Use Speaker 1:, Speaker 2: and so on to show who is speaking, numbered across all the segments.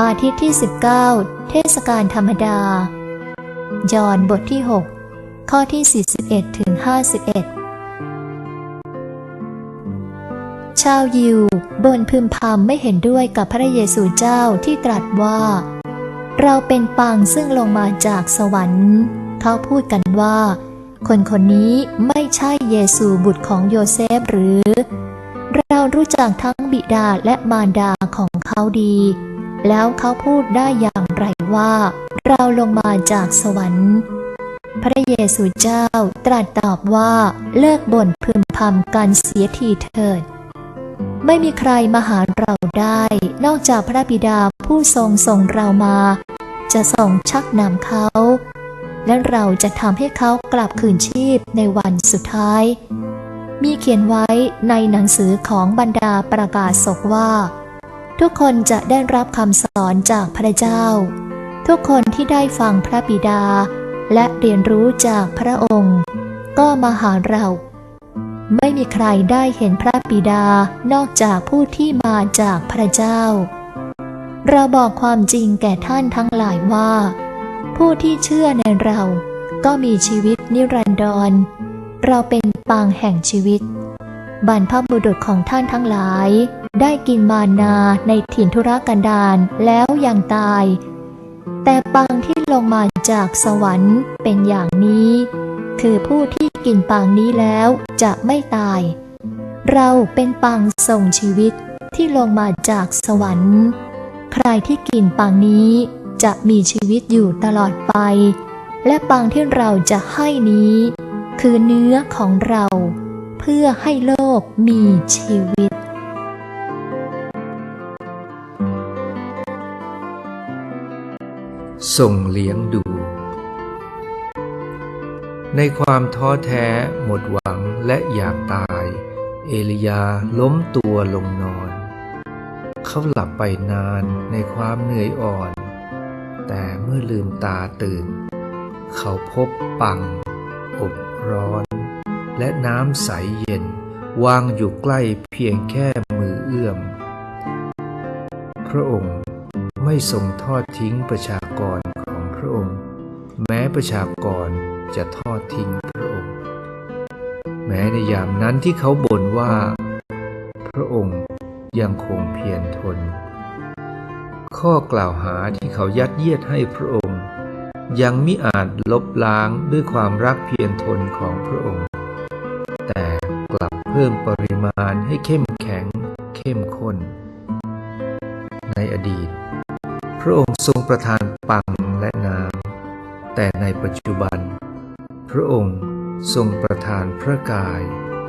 Speaker 1: อาทิตย์ที่ 19 เทศกาลธรรมดา ยอห์นบทที่ 6 ข้อที่ 41ถึง51 ชาวยิวบนพึมพำไม่เห็นด้วยกับพระเยซูเจ้าที่ตรัสว่า เราเป็นปังซึ่งลงมาจากสวรรค์ เขาพูดกันว่า คนคนนี้ไม่ใช่เยซูบุตรของโยเซฟหรือ เรารู้จักทั้งบิดาและมารดาของเขาดี แล้วเขาพูดได้อย่างไรว่า เราลงมาจากสวรรค์ พระเยซูเจ้าตรัสตอบว่าเลิกบ่นพึมพำกันเสียทีเถิด ไม่มีใครมาหาเราได้ นอกจากพระบิดาผู้ทรงส่งเรามา จะส่งชักนำเขา และเราจะทำให้เขากลับคืนชีพในวันสุดท้าย มีเขียนไว้ในหนังสือของบรรดาประกาศศกว่า ทุกคนจะได้รับคำสอนจากพระเจ้า ทุกคนที่ได้ฟังพระบิดา และเรียนรู้จากพระองค์ ก็มาหาเรา ไม่มีใครได้เห็นพระบิดานอกจากผู้ที่มาจากพระเจ้า เราบอกความจริงแก่ท่านทั้งหลายว่า ผู้ที่เชื่อในเรา ก็มีชีวิตนิรันดร เราเป็นปางแห่งชีวิต บรรพบุรุษของท่านทั้งหลาย ได้กินมานาในถิ่นธุรกันดารแล้วยังตาย แต่ปังที่ลงมาจากสวรรค์เป็นอย่างนี้ คือผู้ที่กินปังนี้แล้วจะไม่ตาย เราเป็นปังส่งชีวิตที่ลงมาจากสวรรค์ ใครที่กินปังนี้จะมีชีวิตอยู่ตลอดไป และปังที่เราจะให้นี้ คือเนื้อของเรา เพื่อให้โลกมีชีวิต
Speaker 2: ส่งเลี้ยงดู ในความท้อแท้หมดหวังและอยากตาย เอลียาล้มตัวลงนอน เขาหลับไปนานในความเหนื่อยอ่อน แต่เมื่อลืมตาตื่น เขาพบปัง อบร้อน และน้ำใสเย็น วางอยู่ใกล้เพียงแค่มือเอื้อม พระองค์ ไม่ทรงทอดทิ้งประชากรของพระองค์ แม้ประชากรจะทอดทิ้งพระองค์ แม้ในยามนั้นที่เขาบ่นว่า พระองค์ยังคงเพียรทน ข้อกล่าวหาที่เขายัดเยียดให้พระองค์ ยังมิอาจลบล้างด้วยความรักเพียรทนของพระองค์ แต่กลับเพิ่มปริมาณให้เข้มแข็งเข้มข้นในอดีต พระองค์ทรงประทานปังและน้ำแต่ในปัจจุบัน พระองค์ทรงประทานพระกาย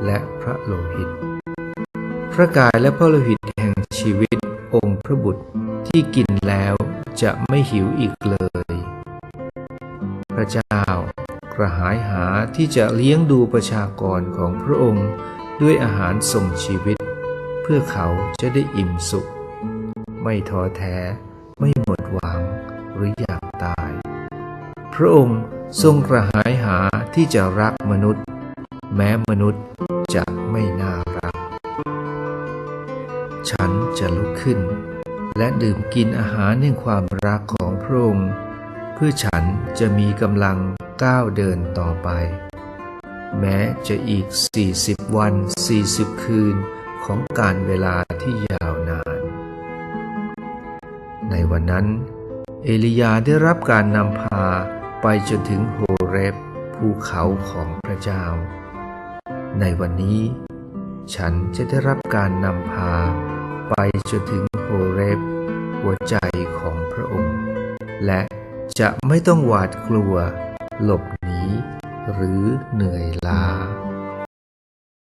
Speaker 2: และพระโลหิต พระกายและพระโลหิตแห่งชีวิตองค์พระบุตรที่กินแล้วจะไม่หิวอีกเลย พระเจ้ากระหายหาที่จะเลี้ยงดูประชากรของพระองค์ด้วยอาหารส่งชีวิต เพื่อเขาจะได้อิ่มสุข ไม่ท้อแท้ ไม่หมดหวังหรืออยากตาย พระองค์ทรงกระหายหาที่จะรักมนุษย์ แม้มนุษย์จะไม่น่ารัก ฉันจะลุกขึ้น และดื่มกินอาหารแห่งความรักของพระองค์เพื่อฉันจะมีกำลังก้าวเดินต่อไป แม้จะอีก 40 วัน 40 คืนของการเวลาที่ยาว ในวันนั้น เอลียาได้รับการนำพาไปจนถึงโฮเรบภูเขาของพระเจ้า ในวันนี้ ฉันจะได้รับการนำพาไปจนถึงโฮเรบหัวใจของพระองค์ และจะไม่ต้องหวาดกลัว หลบหนีหรือเหนื่อยล้า